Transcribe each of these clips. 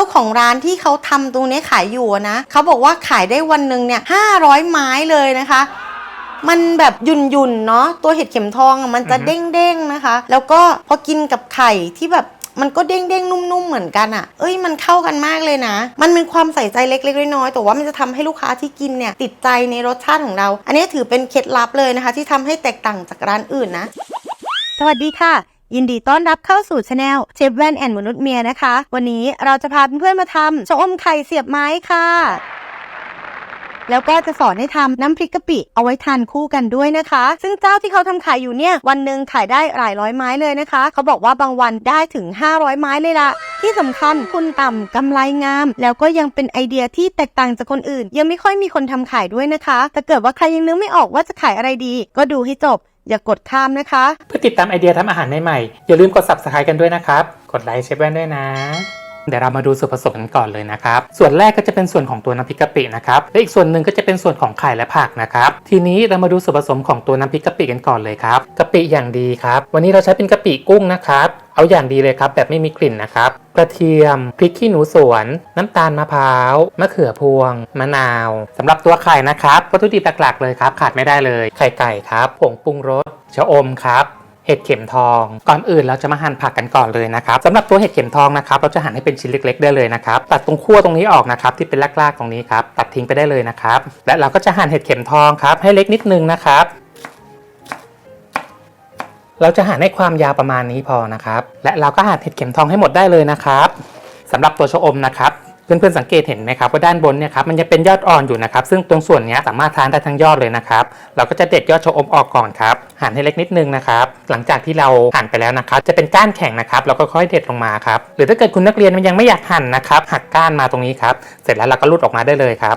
จ้าของร้านที่เขาทำตรงนี้ขายอยู่นะเขาบอกว่าขายได้วันหนึ่งเนี่ยห้าร้อยไม้เลยนะคะ มันแบบยุ่นยุนๆเนาะตัวเห็ดเข็มทองอะมันจะเด้งเด้งๆนะคะ แล้วก็พอกินกับไข่ที่แบบมันก็เด้งเด้งๆนุ่มๆเหมือนกันอะ่ะ เอ้ยมันเข้ากันมากเลยนะ มันเป็นความใส่ใจเล็กๆน้อยๆแต่ว่ามันจะทำให้ลูกค้าที่กินเนี่ยติดใจในรสชาติของเรา อันนี้ถือเป็นเคล็ดลับเลยนะคะ ที่ทำให้แตกต่างจากร้านอื่นนะ สวัสดีค่ะ ยินดีต้อนรับเข้าสู่ช anel เชฟแว่นแอนมนุษย์เมียนะคะ วันนี้เราจะพาเพื่อนๆมาทำชะอมไข่เสียบไม้ค่ะ แล้วก็จะสอนให้ทำน้ำพริกกะปิเอาไว้ทานคู่กันด้วยนะคะ ซึ่งเจ้าที่เขาทำขายอยู่เนี่ยวันหนึ่งขายได้หลายร้อยไม้เลยนะคะ เขาบอกว่าบางวันได้ถึง 500 ไม้เลยละที่สำคัญคุณต่ำกำไรงาม แล้วก็ยังเป็นไอเดียที่แตกต่างจากคนอื่น ยังไม่ค่อยมีคนทำขายด้วยนะคะถ้าเกิดว่าใครยังนึกไม่ออกว่าจะขายอะไรดี ก็ดูให้จบ อย่ากดข้ามนะคะ เพื่อติดตามไอเดียทำอาหารใหม่ๆอย่าลืมกด subscribe กันด้วยนะครับ กดไลค์เชฟแว่นด้วยนะ เดี๋ยวเรามาดูส่วนผสมกันก่อนเลยนะครับ ส่วนแรกก็จะเป็นส่วนของตัวน้ำพริกกะปินะครับและอีกส่วนหนึ่งก็จะเป็นส่วนของไข่และผักนะครับทีนี้เรามาดูส่วนผสมของตัวน้ำพริกกะปิกันก่อนเลยครับกะปิอย่างดีครับวันนี้เราใช้เป็นกะปิกุ้งนะครับเอาอย่างดีเลยครับแบบไม่มีกลิ่นนะครับกระเทียมพริกขี้หนูสวน น้ำตาลมะพร้าวมะเขือพวง มะนาวสำหรับตัวไข่นะครับวัตถุดิบหลักๆเลยครับ ขาดไม่ได้เลยไข่ไก่ครับผงปรุงรสชะอมครับ เห็ดเข็มทอง ก่อนอื่นเราจะมาหั่นผักกันก่อนเลยนะครับสำหรับตัวเห็ดเข็มทองนะครับเราจะหั่นให้เป็นชิ้นเล็ก ๆ ได้เลยนะครับตัดตรงขั้วตรงนี้ออกนะครับที่เป็นรากๆตรงนี้ครับตัดทิ้งไปได้เลยนะครับและเราก็จะหั่นเห็ดเข็มทองครับให้เล็กนิดนึงนะครับเราจะหั่นให้ความยาวประมาณนี้พอนะครับ และเราก็หั่นเห็ดเข็มทองให้หมดได้เลยนะครับสำหรับตัวชะอมนะครับ เพื่อนๆสังเกตเห็นไหมครับว่าด้านบนเนี่ยครับมันจะเป็นยอดอ่อนอยู่นะครับซึ่งตรงส่วนนี้สามารถทานได้ทั้งยอดเลยนะครับเราก็จะเด็ดยอดชะอมออกก่อนครับหั่นให้เล็กนิดนึงนะครับหลังจากที่เราหั่นไปแล้วนะครับจะเป็นก้านแข็งนะครับเราก็ค่อยเด็ดลงมาครับหรือถ้าเกิดคุณนักเรียนมันยังไม่อยากหั่นนะครับหักก้านมาตรงนี้ครับเสร็จแล้วเราก็รูดออกมาได้เลยครับ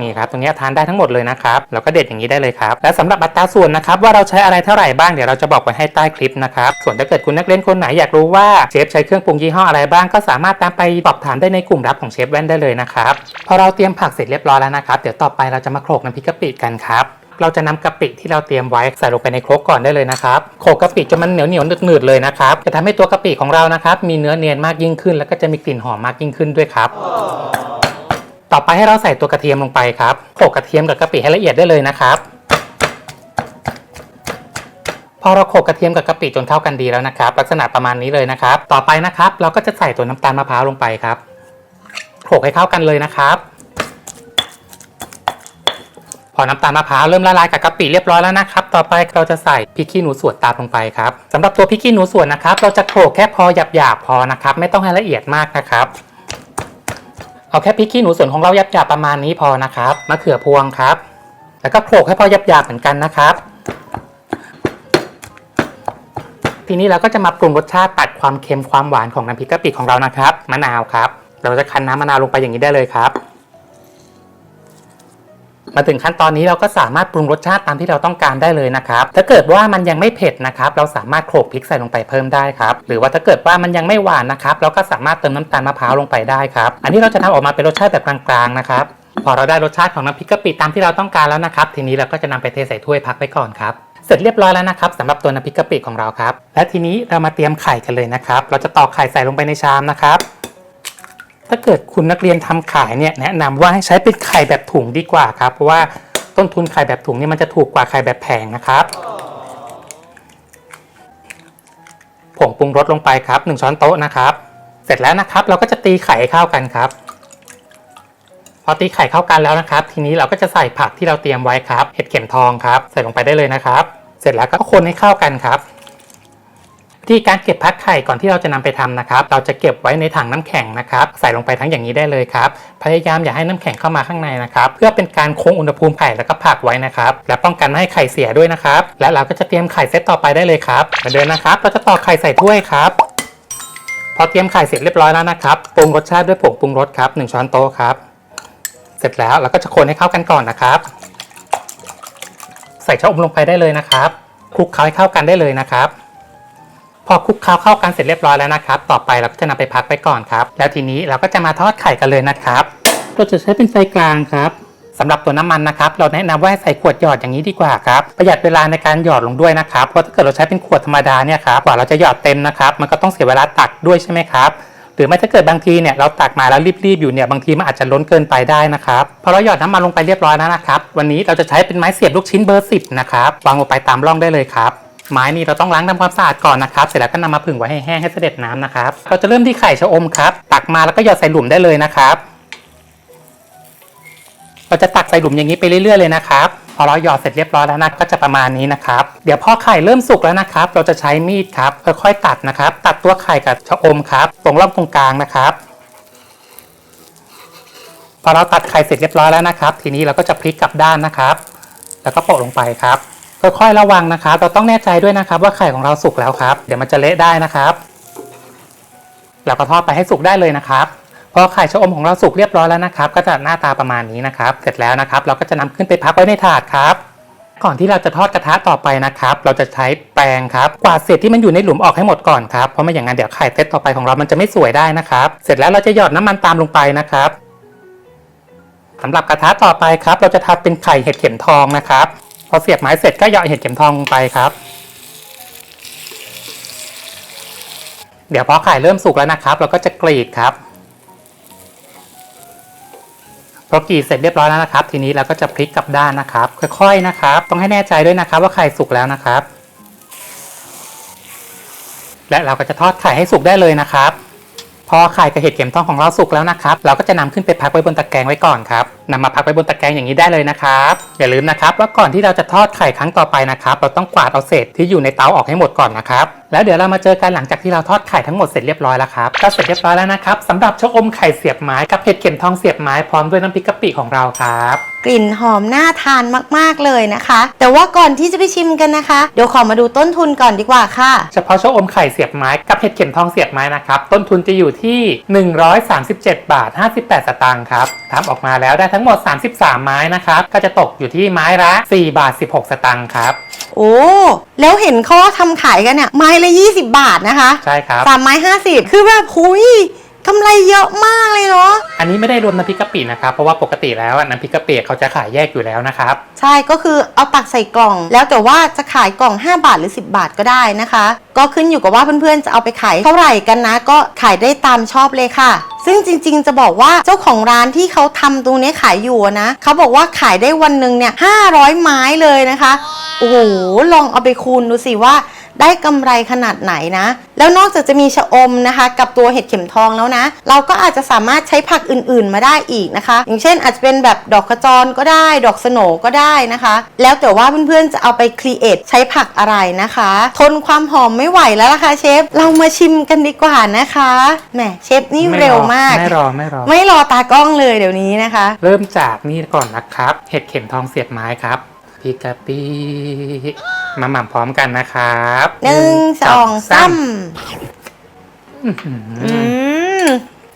นี่ครับตรงนี้ทานได้ทั้งหมดเลยนะครับเราก็เด็ดอย่างนี้ได้เลยครับและสำหรับอัตราส่วนนะครับว่าเราใช้อะไรเท่าไหร่บ้างเดี๋ยวเราจะบอกไว้ให้ใต้คลิปนะครับส่วนถ้าเกิดคุณนักเรียนคนไหนอยากรู้ว่าเชฟใช้เครื่องปรุงยี่ห้ออะไรบ้างก็สามารถตามไปสอบถามได้ในกลุ่มลับของเชฟแว่นได้เลยนะครับพอเราเตรียมผักเสร็จเรียบร้อยแล้วนะครับเดี๋ยวต่อไปเราจะมาโขลกน้ำพริกกะปิกันครับเราจะนำกะปิที่เราเตรียมไว้ใส่ลงไปในโครกก่อนได้เลยนะครับโขลกกะปิจนมันเหนียวเหนียวหนืดๆเลยนะครับจะทำให้ตัวกะปิของเรานะครับมีเนื้อเนียนมากยิ่งขึ้น แล้วก็จะมีกลิ่นหอมมากยิ่งขึ้นด้วยครับ ต่อไปให้เราใส่ตัวกระเทียมลงไปครับโขลกกระเทียมกับกะปิให้ละเอียดได้เลยนะครับพอเราโขกกระเทียมกับกะปิจนเข้ากันดีแล้วนะครับ ลักษณะประมาณนี้เลยนะครับ ต่อไปนะครับ เราก็จะใส่ตัวน้ำตาลมะพร้าวลงไปครับโขกให้เข้ากันเลยนะครับ พอน้ำตาลมะพร้าวเริ่มละลายกับกะปิเรียบร้อยแล้วนะครับ ต่อไปเราจะใส่พริกขี้หนูสวนตามลงไปครับสำหรับตัวพริกขี้หนูสวนนะครับ เราจะโขกแค่พอหยาบๆพอนะครับ ไม่ต้องให้ละเอียดมากนะครับ เอาแค่พริกขี้หนูส่วนของเรายับยับประมาณนี้พอนะครับมะเขือพวงครับ แล้วก็โขลกให้พอยับยับเหมือนกันนะครับ ทีนี้เราก็จะมาปรุงรสชาติตัดความเค็มความหวานของน้ำพริกกะปิของเรานะครับมะนาวครับ เราจะคั้นน้ำมะนาวลงไปอย่างนี้ได้เลยครับ มาถึงขั้นตอนนี้เราก็สามารถปรุงรสชาติตามที่เราต้องการได้เลยนะครับถ้าเกิดว่ามันยังไม่เผ็ดนะครับเราสามารถโขลกพริกใส่ลงไปเพิ่มได้ครับหรือว่าถ้าเกิดว่ามันยังไม่หวานนะครับเราก็สามารถเติมน้ำตาลมะพร้าวลงไปได้ครับอันนี้เราจะทำออกมาเป็นรสชาติแบบกลางๆนะครับพอเราได้รสชาติของน้ำพริกกะปิตามที่เราต้องการแล้วนะครับ ทีนี้เราก็จะนำไปเทใส่ถ้วยพักไปก่อนครับเสร็จเรียบร้อยแล้วนะครับสำหรับตัวน้ำพริกกะปิของเราครับ และทีนี้เรามาเตรียมไข่กันเลยนะครับ เราจะตอกไข่ใส่ลงไปในชามนะครับ ถ้าเกิดคุณนักเรียนทำขายเนี่ยแนะนำว่าให้ใช้เป็นไข่แบบถุงดีกว่าครับ เพราะว่าต้นทุนไข่แบบถุงนี่มันจะถูกกว่าไข่แบบแผงนะครับผงปรุงรสลงไปครับ 1 ช้อนโต๊ะนะครับ เสร็จแล้วนะครับ เราก็จะตีไข่เข้ากันครับ พอตีไข่เข้ากันแล้วนะครับ ทีนี้เราก็จะใส่ผักที่เราเตรียมไว้ครับ เห็ดเข็มทองครับ ใส่ลงไปได้เลยนะครับ เสร็จแล้วก็คนให้เข้ากันครับ วิธีการเก็บพักไข่ก่อนที่เราจะนำไปทำนะครับ เราจะเก็บไว้ในถังน้ำแข็งนะครับ ใส่ลงไปทั้งอย่างนี้ได้เลยครับ พยายามอย่าให้น้ำแข็งเข้ามาข้างในนะครับ เพื่อเป็นการคงอุณหภูมิไข่แล้วก็ผักไว้นะครับ และป้องกันไม่ให้ไข่เสียด้วยนะครับ และเราก็จะเตรียมไข่เซตต่อไปได้เลยครับเหมือนเดิมนะครับ เราจะตอกไข่ใส่ถ้วยครับ พอเตรียมไข่เสร็จเรียบร้อยแล้วนะครับ ปรุงรสชาติด้วยผงปรุงรสครับ 1 ช้อนโต๊ะครับ เสร็จแล้วเราก็จะคนให้เข้ากันก่อนนะครับ ใส่ชะอมลงไปได้เลยนะครับ คลุกเคล้าให้เข้ากันได้เลยนะครับ พอคลุกเคล้าเข้ากันเสร็จเรียบร้อยแล้วนะครับ ต่อไปเราก็จะนำไปพักไปก่อนครับ แล้วทีนี้เราก็จะมาทอดไข่กันเลยนะครับ เราจะใช้เป็นไฟกลางครับสำหรับตัวน้ำมันนะครับ เราแนะนำว่าให้ใส่ขวดหยอดอย่างนี้ดีกว่าครับ ประหยัดเวลาในการหยอดลงด้วยนะครับ เพราะถ้าเกิดเราใช้เป็นขวดธรรมดาเนี่ยครับ กว่าเราจะหยอดเต็มนะครับ มันก็ต้องเสียเวลาตักด้วยใช่ไหมครับหรือไม่ถ้าเกิดบางทีเนี่ยเราตักมาแล้วรีบๆอยู่เนี่ยบางทีมันอาจจะล้นเกินไปได้นะครับพอเราหยอดน้ำมันลงไปเรียบร้อยแล้วนะครับ วันนี้เราจะใช้เป็นไม้เสียบลูกชิ้นเบอร์สิบนะครับวางลงไปตามร่องได้เลยครับ ไม้นี่เราต้องล้างทำความสะอาดก่อนนะครับ เสร็จแล้วก็นำมาผึ่งไว้ให้แห้งให้เสด็จน้ำนะครับ เราจะเริ่มที่ไข่ชะอมครับ ตักมาแล้วก็หยอดใส่หลุมได้เลยนะครับ เราจะตักใส่หลุมอย่างนี้ไปเรื่อยๆเลยนะครับ พอเราหยอดเสร็จเรียบร้อยแล้วนะก็จะประมาณนี้นะครับ เดี๋ยวพอไข่เริ่มสุกแล้วนะครับ เราจะใช้มีดครับค่อยๆตัดนะครับ ตัดตัวไข่กับชะอมครับ ตรงรองตรงกลางนะครับพอเราตัดไข่เสร็จเรียบร้อยแล้วนะครับ ทีนี้เราก็จะพลิกกลับด้านนะครับ แล้วก็โปะลงไปครับ ค่อยๆระวังนะครับ เราต้องแน่ใจด้วยนะครับ ว่าไข่ของเราสุกแล้วครับ เดี๋ยวมันจะเละได้นะครับเราก็ทอดไปให้สุกได้เลยนะครับพอไข่ชะอมของเราสุกเรียบร้อยแล้วนะครับ ก็จะหน้าตาประมาณนี้นะครับ เสร็จแล้วนะครับ เราก็จะนำขึ้นไปพักไว้ในถาดครับก่อนที่เราจะทอดกระทะต่อไปนะครับ เราจะใช้แปรงครับ กวาดเศษที่มันอยู่ในหลุมออกให้หมดก่อนครับ เพราะไม่อย่างนั้นเดี๋ยวไข่เซตต่อไปของเรามันจะไม่สวยได้นะครับ เสร็จแล้วเราจะหยอดน้ำมันตามลงไปนะครับสำหรับกระทะต่อไปครับ เราจะทำเป็นไข่เห็ดเข็มทองนะครับ อเสียบไม้เสร็จก็เหยอดเห็ดเข็มทองไปครับ เดี๋ยวพอไข่เริ่มสุกแล้วนะครับ เราก็จะกรีดครับพอกรีดเสร็จเรียบร้อยแล้วนะครับ ทีนี้เราก็จะพลิกกลับด้านนะครับ ค่อยๆนะครับ ต้องให้แน่ใจด้วยนะครับ ว่าไข่สุกแล้วนะครับ และเราก็จะทอดไข่ให้สุกได้เลยนะครับ พอไข่กับเห็ดเข็มทองของเราสุกแล้วนะครับเราก็จะนำขึ้นไปพักไว้บนตะแกรงไว้ก่อนครับนำมาพักไว้บนตะแกรงอย่างนี้ได้เลยนะครับอย่าลืมนะครับว่าก่อนที่เราจะทอดไข่ครั้งต่อไปนะครับ เราต้องกวาดเอาเศษที่อยู่ในเตาออกให้หมดก่อนนะครับ แล้วเดี๋ยวเรามาเจอกันหลังจากที่เราทอดไข่ทั้งหมดเสร็จเรียบร้อยแล้วครับก็เสร็จเรียบร้อยแล้วนะครับสำหรับชะอมไข่เสียบไม้กับเห็ดเข็มทองเสียบไม้พร้อมด้วยน้ำพริกกะปิของเราครับ กลิ่นหอมน่าทานมากๆเลยนะคะ แต่ว่าก่อนที่จะไปชิมกันนะคะ เดี๋ยวขอมาดูต้นทุนก่อนดีกว่าค่ะ เฉพาะชะอมไข่เสียบไม้กับเห็ดเข็มทองเสียบไม้นะครับต้นทุนจะอยู่ที่ 137 บาท 58 สตางค์ครับทำออกมาแล้วได้ทั้งหมด 33 ไม้นะครับก็จะตกอยู่ที่ไม้ละ4บาท 16 สตางค์ครับโอ้แล้วเห็นเขาว่าทำขายกันเนี่ยไม้ละ20 บาทนะคะใช่ครับ สามไม้50คือแบบหุยกำไรเยอะมากเลยเนาะอันนี้ไม่ได้รวมน้ำพริกกะปินะครับ เพราะว่าปกติแล้วอะน้ำพริกกะปิเขาจะขายแยกอยู่แล้วนะครับ ใช่ก็คือเอาตักใส่กล่อง แล้วแต่ว่าจะขายกล่อง 5 บาทหรือ 10 บาทก็ได้นะคะ ก็ขึ้นอยู่กับว่าเพื่อนๆจะเอาไปขายเท่าไหร่กันนะ ก็ขายได้ตามชอบเลยค่ะ ซึ่งจริงๆจะบอกว่าเจ้าของร้านที่เขาทำตรงนี้ขายอยู่อะนะเขาบอกว่าขายได้วันหนึ่งเนี่ย500 ไม้เลยนะคะโอ้โหลองเอาไปคูณดูสิว่า ได้กำไรขนาดไหนนะ แล้วนอกจากจะมีชะอมนะคะ กับตัวเห็ดเข็มทองแล้วนะ เราก็อาจจะสามารถใช้ผักอื่นๆมาได้อีกนะคะ อย่างเช่นอาจจะเป็นแบบดอกขจรก็ได้ ดอกสโหนก็ได้นะคะ แล้วแต่ว่าเพื่อนๆจะเอาไปครีเอทใช้ผักอะไรนะคะ ทนความหอมไม่ไหวแล้วล่ะค่ะเชฟ เรามาชิมกันดีกว่านะคะแหมเชฟนี่ไม่รอเร็วมากไม่รอไม่รอไม่รอตากล้องเลยเดี๋ยวนี้นะคะ เริ่มจากนี่ก่อนนะครับ เห็ดเข็มทองเสียบไม้ครับ พริกกะปิมาหม่ำพร้อมกันนะครับหนึ่งสองสามอื้อหืออืม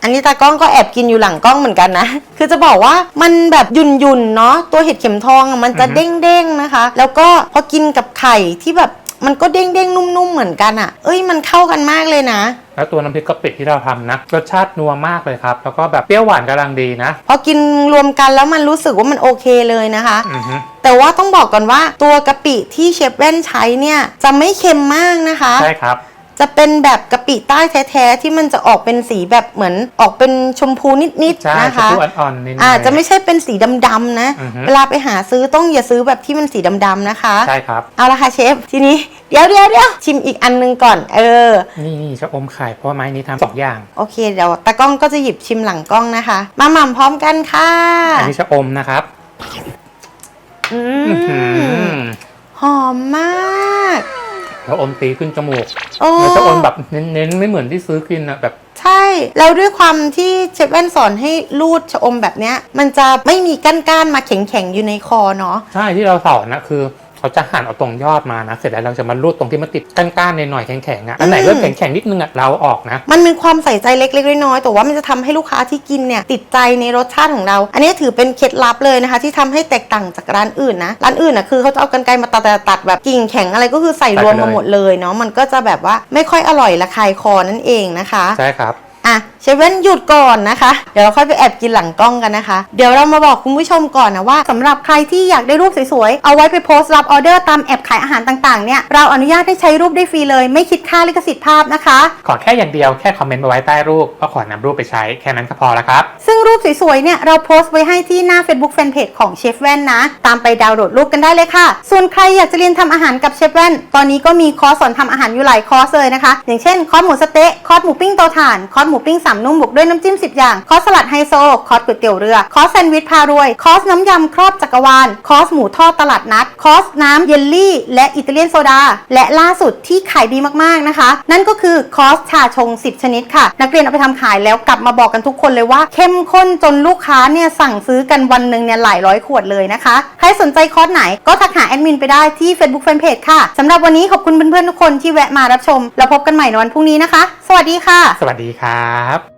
อันนี้ตากล้องก็แอบกินอยู่หลังกล้องเหมือนกันนะ คือจะบอกว่ามันแบบหยุ่นยุนๆเนาะตัวเห็ดเข็มทองอะมันจะเด้งๆนะคะ แล้วก็พอกินกับไข่ที่แบบ มันก็เด้งๆนุ่มๆเหมือนกันอะ่ะ เอ้ยมันเข้ากันมากเลยนะ แล้วตัวน้ำพริกกะปิที่เราทำนะรสชาตินัวมากเลยครับ แล้วก็แบบเปรี้ยวหวานกำลังดีนะพอกินรวมกันแล้วมันรู้สึกว่ามันโอเคเลยนะคะ อือฮึแต่ว่าต้องบอกก่อนว่าตัวกะปิที่เชฟแว่นใช้เนี่ยจะไม่เค็มมากนะคะ ใช่ครับ จะเป็นแบบกะปิใต้แท้ๆที่มันจะออกเป็นสีแบบเหมือนออกเป็นชมพูนิดใช่ๆนะชมคะพูอ่อนๆนิดหน่อาอยจจะไม่ใช่เป็นสีดำๆนะ อือฮึ เวลาไปหาซื้อต้องอย่าซื้อแบบที่มันสีดำๆนะคะ ใช่ครับ เอาละค่ะเชฟ ทีนี้เดี๋ยวเดี๋ยวเดี๋ยวชิมอีกอันหนึงก่อน เออ นี่นี่ชะอมไข่เพราะว่าไม้นี้ทำสองอย่าง โอเคเดี๋ยวตากล้องก็จะหยิบชิมหลังกล้องนะคะ มาหม่ำพร้อมกันค่ะอันนี้ชะอมนะครับอือื้อหืมอหอมมาก ชะอมตีขึ้นจมูกโอ้แล้วชะอมแบบเน้นๆไม่เหมือนที่ซื้อกินอะแบบใช่ แล้วด้วยความที่เชฟแว่นสอนให้รูดชะอมแบบเนี้ย มันจะไม่มีก้านๆมาแข็งๆอยู่ในคอเนาะ ใช่ที่เราสอนนะคือ เขาจะหั่นเอาตรงยอดมานะ เสร็จแล้วเราจะมารูดตรงที่มันติดก้านๆในหน่อยๆแข็งๆอะอันไหนอืมเริ่มแข็งๆนิดนึงอะเราเอาออกนะ มันเป็นความใส่ใจเล็กๆน้อยๆแต่ว่ามันจะทำให้ลูกค้าที่กินเนี่ยติดใจในรสชาติของเรา อันนี้ถือเป็นเคล็ดลับเลยนะคะ ที่ทำให้แตกต่างจากร้านอื่นนะร้านอื่นนะคือเขาจะเอากันไกรมาตัดๆตัดแบบกิ่งแข็งอะไรก็คือใส่รวมมาหมดเลยเนาะมันก็จะแบบว่าไม่ค่อยอร่อยละคายคอนั่นเองนะคะ ใช่ครับ ออะเชฟเว่นหยุดก่อนนะคะ เดี๋ยวเราค่อยไปแอบกินหลังกล้องกันนะคะ เดี๋ยวเรามาบอกคุณผู้ชมก่อนนะว่าสำหรับใครที่อยากได้รูปสวยๆ เอาไว้ไปโพสต์รับออเดอร์ตามแอบขายอาหารต่างๆ เนี่ย เราอนุญาตให้ใช้รูปได้ฟรีเลย ไม่คิดค่าลิขสิทธิ์ภาพนะคะ ขอแค่อย่างเดียวแค่คอมเมนต์มาไว้ใต้รูปว่าขอนำรูปไปใช้แค่นั้นก็พอแล้วครับ ซึ่งรูป สวยๆ เนี่ย เราโพสต์ไว้ให้ที่หน้า Facebook Fanpage ของเชฟแว่นนะ ตามไปดาวน์โหลดรูปกันได้เลยค่ะ ส่วนใครอยากจะเรียนทำอาหารกับเชฟแว่น ตอนนี้ก็มีคอร์สสอนทำอาหารอยู่หลายคอร์สเลยนะคะ อย่างเช่น คอร์สหมูสเต๊ะ คอร์สหมูปิ้งเตาถ่าน คอร์สหมูปิ้งสามนุ่มบุกด้วยน้ำจิ้ม 10 อย่าง คอร์สสลัดไฮโซ คอร์สก๋วยเตี๋ยวเรือ คอร์สแซนด์วิชพารวย คอร์สน้ำยำครอบจักรวาล คอร์สหมูทอดตลาดนัด คอร์สน้ำเยลลี่ และอิตาเลียนโซดา และล่าสุดที่ขายดีมากๆนะคะ นั่นก็คือคอร์สชาชง 10 ชนิดค่ะ นักเรียนเอาไปทำขายแล้วกลับมาบอกกันทุกคนเลยว่าเข้มข้นจนลูกค้าเนี่ยสั่งซื้อกันวันหนึ่งเนี่ยหลายร้อยขวดเลยนะคะ ใครสนใจคอร์สไหนก็ทักหาแอดมินไปได้ที่ Facebook Fanpage ค่ะสำหรับวันนี้ขอบคุณเพื่อนๆทุกคนที่แวะมารับชม แล้วพบกันใหม่ในวันพรุ่งนี้นะคะ สวัสดีค่ะ สวัสดีครับ